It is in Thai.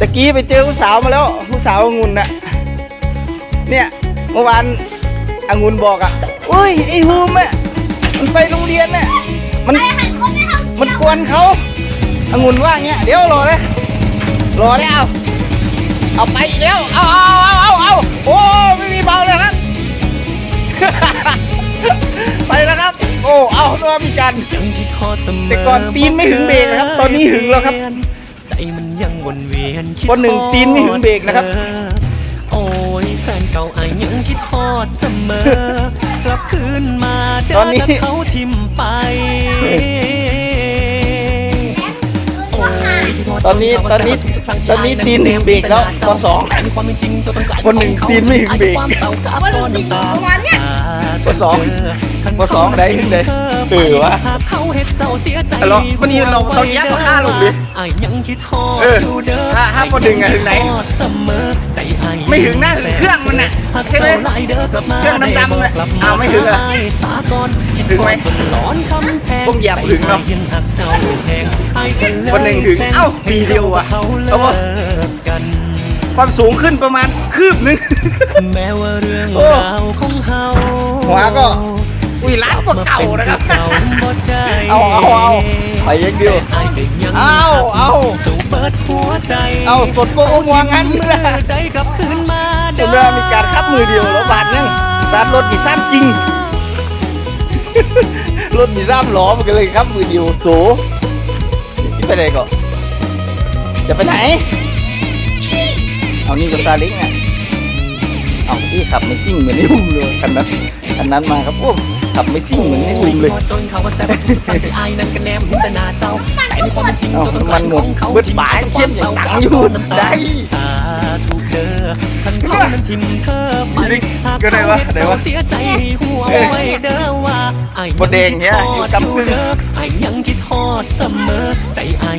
ตะกี้ไปเจอผู้สาวมาแล้วผู้สาวองุ่นน่ะเนี่ยเมื่อวานองุ่นบอกอะโอ้ยไอ้ฮูมอะมันไปโรงเรียนน่ะมันมันกวนเขาองุ่นว่าเงี้ยเดี๋ยวรอเลยรอได้เอาเอาไปอีกแล้วเอาเอาเอาเอาเอาโอ้ไม่มีเบาเลยครับ ไปแล้วครับ โอ้เอาตัวมีกันยังคิดทอดเสมอแต่ก่อนตีนไม่ถึงเบรกนะครับ ตอนนี้ถึงแล้วครับ ใจมันยังวนเวียนคิดคนหนึ่งตีนไม่ถึงเบรกนะครับเธอโอ้ยแฟนเก่าไอ้ยังคิดทอดเสมอ กลับคืนมาเดิตอนนี้กับเขาทิมไป ตอนนี้จำตอนนี้ทุกครั้งที่ตอนนี้ไตีนถึงเบรกแล้วปสองแต่ในความเป็นจริงเจ้าต้องกลายเป็คนหนึ่งของเขาตีนไม่ถึงเบรกความเศร้ากับก้อนน้ำตาสาธุปสองท่านปสองได้ถึงได้เออวะหากเขาเฮ็ดเจ้าเสียใจฮัลโหลวันนี้เราต้องแยกราคาลงดิไอ้ยังคิดทอดเอออยู่เด้อถ้าถ้าพอดึงอะถึงไหน ทอดเสมอใจไอ้ไม่ถึงหน้าถึงเครื่องมันน่ะหากใช่ไหมเจ้าไล่เด้อกลับมาเครื่องดำๆน่ะได้บอกกลับอ้าวไม่ถึงเหรอไสากอนคิดถึงไหมทอดจนหลอนคำแพงผมเหยียบถึงเนอะใจไอ้ยังหักเจ้าแหงไอ้ก็เลยคนหนึ่งถึงเอ้าปีเดียวอะเขาเลิเขาบอกกกันความสูงขึ้นประมาณคืบนึงแม้ว่าเรื่องโอ้ราวของเฮาหัวก็ อุ้ยล้านกว่าเก่านะครับเก่าบ่ได้เอาเอาเอาไปยังเดียวแต่อ้ายก็ยังเอาเอาเจ้าเปิดหัวใจเอาสดโป๊ะงัวงั้นเมื่อได้กลับคืนมาเดี๋ยวเรือมีการคับมือเดียวแล้วบาทนึงสตาร์ทรถมีซ้ำจริงรถมีซ้ำล้อมันก็เลยครับมือเดียวโสจะไปไหนก่อนจะไปไหน เอานี่ก็ซาเล้งอะ เอาพี่ขับไม่ซิ่งเหมือนนี่ลุงเลยคันนั้นคันนั้นมาครับพวกขับไม่ซิ่งเหมือนนี่ลุงเลยพอจนเขาว่าแซ่บทุกครั้งที่อายนั้นก็แนมเห็นแต่หน้าเจ้าแต่ในความเป็นจริงเอาเจ้าต้องกมัลายนเป็นหมขดองเขาเบิดบ่ายเข้มอย่างดังอยู่ได้สาธุเด้อท่านเขานั้นทิมเธอไปหากก็ได้วะเขาได้เจ้าวะเสียใจให้หัวไว้เด้อว่าไอ้บดแดงเนี่ยอยู่กำกึ่งไอ้ยังคิดทอดเสมอใจไอ้